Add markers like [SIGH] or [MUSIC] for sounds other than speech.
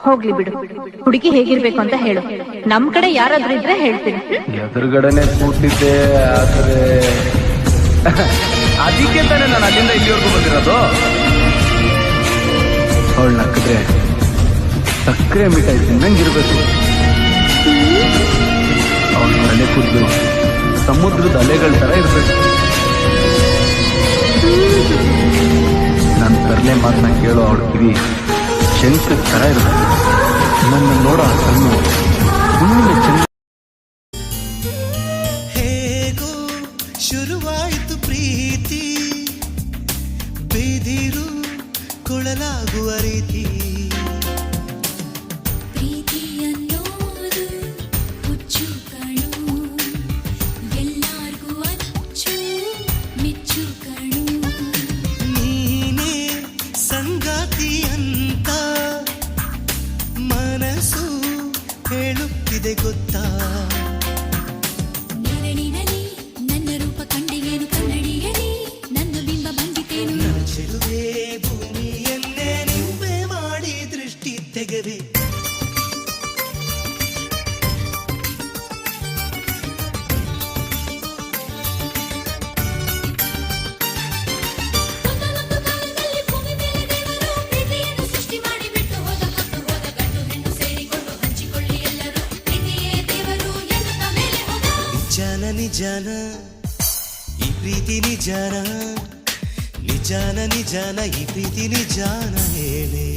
ಹೋಗ್ಲಿ ಬಿಡು. ಹುಡುಗಿ ಹೇಗಿರ್ಬೇಕು ಅಂತ ಹೇಳು. ನಮ್ ಕಡೆ ಯಾರಾದ್ರೂ ಇದ್ರೆ ಹೇಳ್ತೀನಿ. ಎದುರುಗಡೆನೆ ಕೂತಿದ್ದೆ, ಆದ್ರೆ [LAUGHS] ಅದಕ್ಕೆ ತಾನೆ ನಾನು ಅಲ್ಲಿಂದ ಇಲ್ಲಿವರೆಗೂ ಬಂದಿರೋದು. ಅವಳು ನಕ್ಕಿದ್ರೆ ಸಕ್ಕರೆ ಮಿಠಾಯಿ ತಿನ್ನಂಗಿರ್ಬೇಕು ಅವಳ ಮನೆ ಕುದ್ದು ಸಮುದ್ರದ ಅಲೆಗಳ ತರ ಇರ್ಬೇಕು. ನನ್ನ ತರಲೆ ಮಾತನ್ನ ಕೇಳೋ ಅವಳು ಕಿವಿ. ಶಂಕದ ತರ ಇರುತ್ತೆ. ನನ್ನ ನೋಡ ಕಣ್ಣು ಹುಣ್ಣಿಮೆ ಚಂದ್ರ ಹೇಗೋ ಶುರುವಾಯಿತು ಪ್ರೀತಿ. ಬೇದಿರು ಕೊಳಲಾಗುವ ರೀತಿ. ನೀನೇ ಸಂಗಾತಿ ಅಂತ. ಮನಸ್ಸು ಹೇಳುತ್ತಿದೆ ಗೊತ್ತಾ? ನೆರಳಿನಲ್ಲಿ ನನ್ನ ರೂಪ ಕಂಡಿಗೇನು ಕನ್ನಡಿಯಲಿ ನನ್ನ ಬಿಂಬ ಬಂದಿತೇನು? ಚೆಲುವೆ ಭೂಮಿಯನ್ನೇ ನಿಂಬೆ ಮಾಡಿ ದೃಷ್ಟಿ ತೆಗೆವೆ. నిజాన నిజాన ఈ ప్రీతి నిజాన నిజాన నిజాన ఈ ప్రీతి నిజాన ಹೇಳೇ